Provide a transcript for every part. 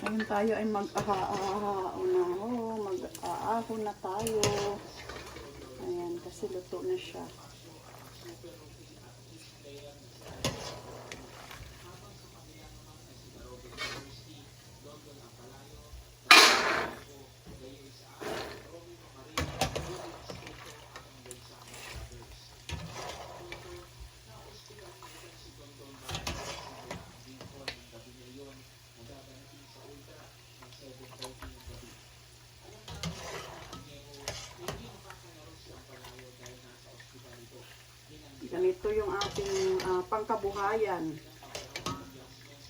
Ngayon tayo ay mag-ahao na. Oh, mag-aaho na tayo. Ayan, kasi luto na siya. Ganito yung ating ah, pangkabuhayan.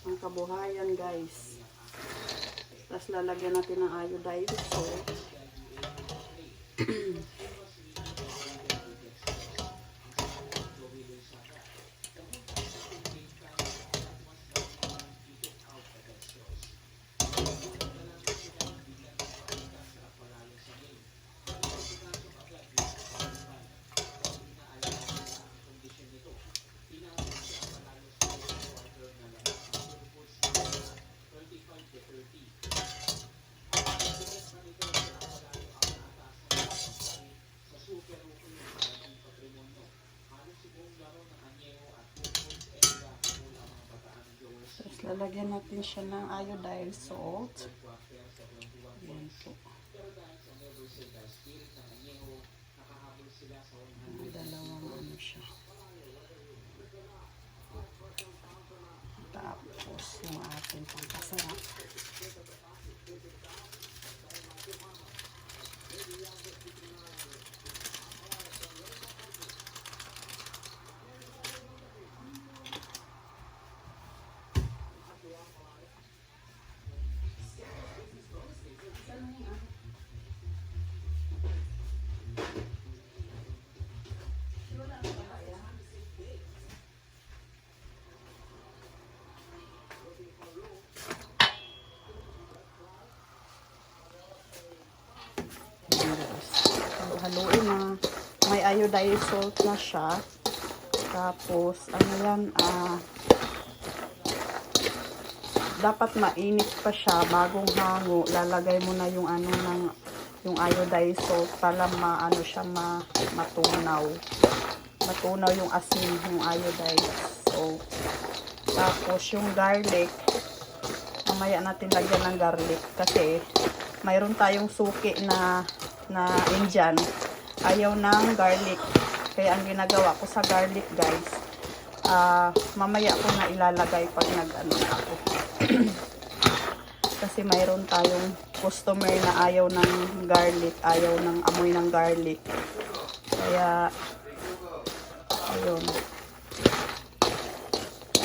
Pangkabuhayan, guys. Tapos lalagyan natin ng iodized salt. Lalagyan natin siya ng iodized salt. Ayan po. Dalawang ano siya. Tapos yung ating pangkasarap. Haluin na may iodized salt na siya. Tapos ano yan ah dapat mainit pa siya bagong hango. Lalagay mo na yung ano ng yung iodized salt para maano siya ma, matunaw. Matunaw yung asin yung iodized salt tapos yung garlic mamaya natin lagyan ng garlic kasi mayroon tayong suki na na Indian ayaw ng garlic. Kaya ang ginagawa ko sa garlic guys ah mamaya ko na ilalagay pag nag ano na ako. Kasi mayroon tayong customer na ayaw ng garlic ayaw ng amoy ng garlic. Kaya ayun.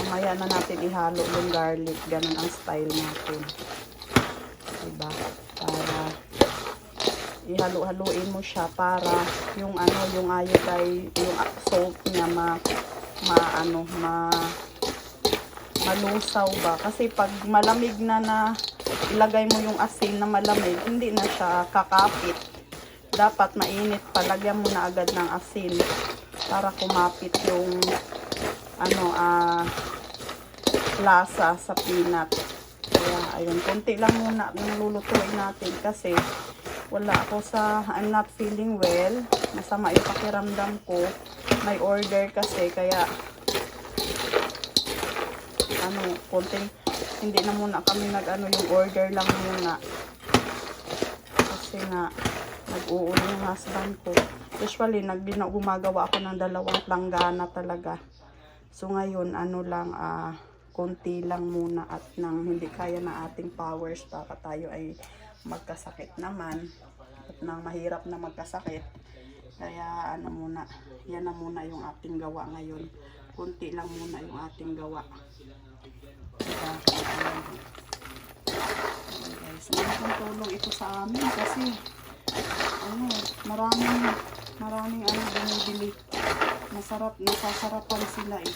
Mamaya na natin ihalo yung garlic. Ganun ang style natin. Diba ihalo-haluin mo siya para yung ano yung iodine yung salt niya ma ma ano ma malusaw ba? Kasi pag malamig na na ilagay mo yung asin na malamig hindi na siya kakapit. Dapat mainit palagyan mo na agad ng asin para kumapit yung ano ah lasa sa peanut. Kaya ayun konti lang muna yung lulutuin natin kasi wala ako sa I'm not feeling well. Masama yung pakiramdam ko. May order kasi kaya ano konting hindi na muna kami nag ano yung order lang muna. Kasi nga nag-uuli yung husband ko. Usually nag gumagawa ako ng dalawang planggana talaga. So ngayon ano lang ah konti lang muna at nang hindi kaya na ating powers baka tayo ay magkasakit naman at nang mahirap na magkasakit. Kaya ano muna yan na muna yung ating gawa ngayon. Konti lang muna yung ating gawa. Ayun, guys. Malaking tulong ito sa amin kasi ano maraming maraming ano binibili. Masarap nasasarapan sila eh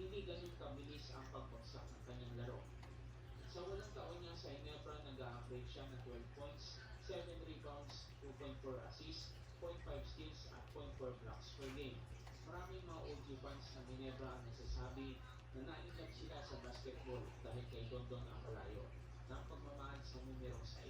hindi ganun kabilis ang pagbagsak ng kanyang laro. Sa walang taon niya sa Inebra, nag-a-average siya ng 12 points, 7 rebounds, 2.4 assists, 0.5 steals at 0.4 blocks per game. Maraming mga OG fans ng Ginebra ang nagsasabi na nainag sila sa basketball dahil kay Dondon ang palayo. Na ang pagmamahal sa numerong 6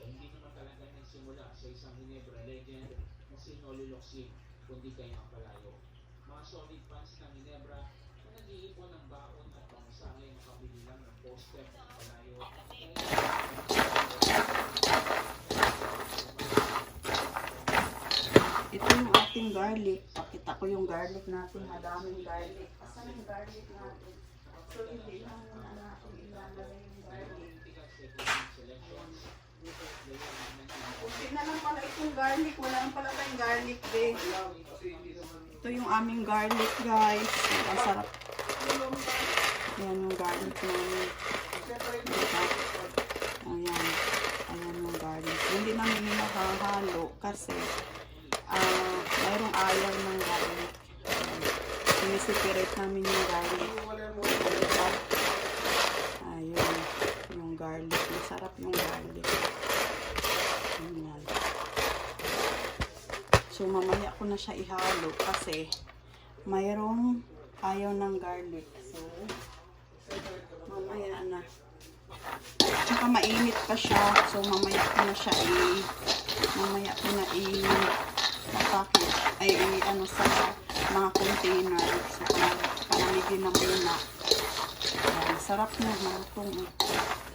ay hindi naman talaga nagsimula sa isang Ginebra legend na si Noli Loxin, kundi kay ang palayo. Mga solid fans ng Ginebra na nag-iipon ng baon at pamasahe makabili lang ng poster ng palayo. Ito yung ating garlic. Pakita ko yung garlic natin. Madaming garlic. Asan yung garlic natin? So, hindi lang muna natin ilalagay yung garlic. Kunti na lang pala itong garlic. Wala lang pala tayong garlic, be. Ito yung aming garlic, guys. Ang sarap. Yan yung garlic namin. Ayan. Ayan yung garlic. Hindi namin hinahalo kasi ah mayroong ayaw ng garlic. Ayan. Sinisiperate namin yung garlic. Ayun. Yung garlic. Masarap yung garlic. Ayan. So, mamaya ko na siya ihalo kasi mayroong ayaw ng garlic. So, mamaya na. Tsaka mainit pa siya. So, mamaya ko na siya i... Mamaya ko na i... Mapakit. Ay, i, ano sa mga container. So, palamigin na muna. Ayan, sarap na. Malutong. eh.